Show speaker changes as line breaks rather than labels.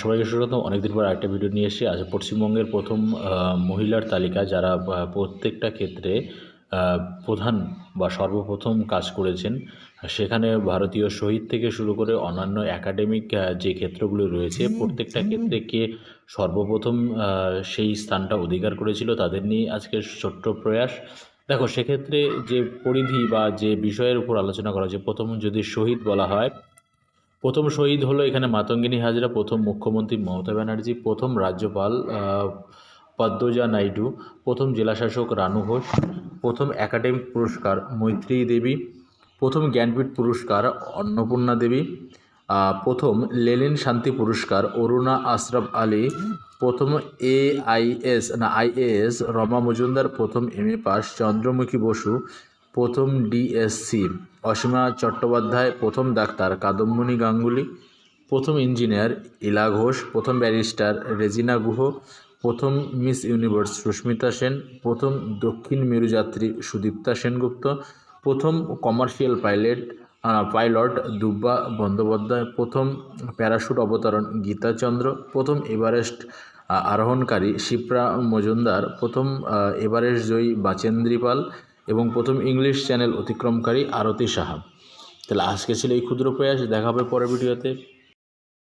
সবাইকে স্বাগত অনেকদিন পর একটা ভিডিও নিয়ে এসেছি। আজ পশ্চিমবঙ্গের প্রথম মহিলার তালিকা যারা প্রত্যেকটা ক্ষেত্রে প্রধান বা সর্বপ্রথম কাজ করেছেন সেখানে ভারতীয় শহীদ থেকে শুরু করে অন্যান্য একাডেমিক যে ক্ষেত্রগুলো রয়েছে প্রত্যেকটা ক্ষেত্রে কে সর্বপ্রথম সেই স্থানটা অধিকার করেছিল তাদের নিয়ে আজকের ছোট্ট প্রয়াস। দেখো সেক্ষেত্রে যে পরিধি বা যে বিষয়ের উপর আলোচনা করা হচ্ছে প্রথম যদি শহীদ বলা হয় প্রথম শহীদ হলো এখানে মাতঙ্গিনী হাজরা, প্রথম মুখ্যমন্ত্রী মমতা ব্যানার্জি, প্রথম রাজ্যপাল পদ্মজা নাইডু, প্রথম জেলাশাসক রানু ঘোষ, প্রথম একাডেমিক পুরস্কার মৈত্রী দেবী, প্রথম জ্ঞানপীঠ পুরস্কার অন্নপূর্ণা দেবী প্রথম লেলিন শান্তি পুরস্কার অরুণা আশরাফ আলী, প্রথম এআইএস না আইএএস রমা মজুমদার, প্রথম M A pass Chandramukhi Basu প্রথম ডিএসসি অসীমা চট্টোপাধ্যায় প্রথম ডাক্তার কাদম্বনী গাঙ্গুলি প্রথম ইঞ্জিনিয়ার, ইলা ঘোষ প্রথম ব্যারিস্টার, রেজিনা গুহ প্রথম মিস ইউনিভার্স, সুস্মিতা সেন প্রথম দক্ষিণ মেরুযাত্রী, সুদীপ্তা সেনগুপ্ত প্রথম commercial pilot pilot Durba Bandyopadhyay প্রথম প্যারাশুট অবতরণ গীতা চন্দ্র প্রথম এভারেস্ট আরোহণকারী শিপ্রা মজুমদার প্রথম এভারেস্ট জয়ী বাচেন্দ্রী পাল এবং প্রথম ইংলিশ চ্যানেল অতিক্রমকারী আরতি সাহা। তাহলে আজকে ছিল এই ক্ষুদ্র প্রয়াস, দেখা হবে পরের ভিডিওতে।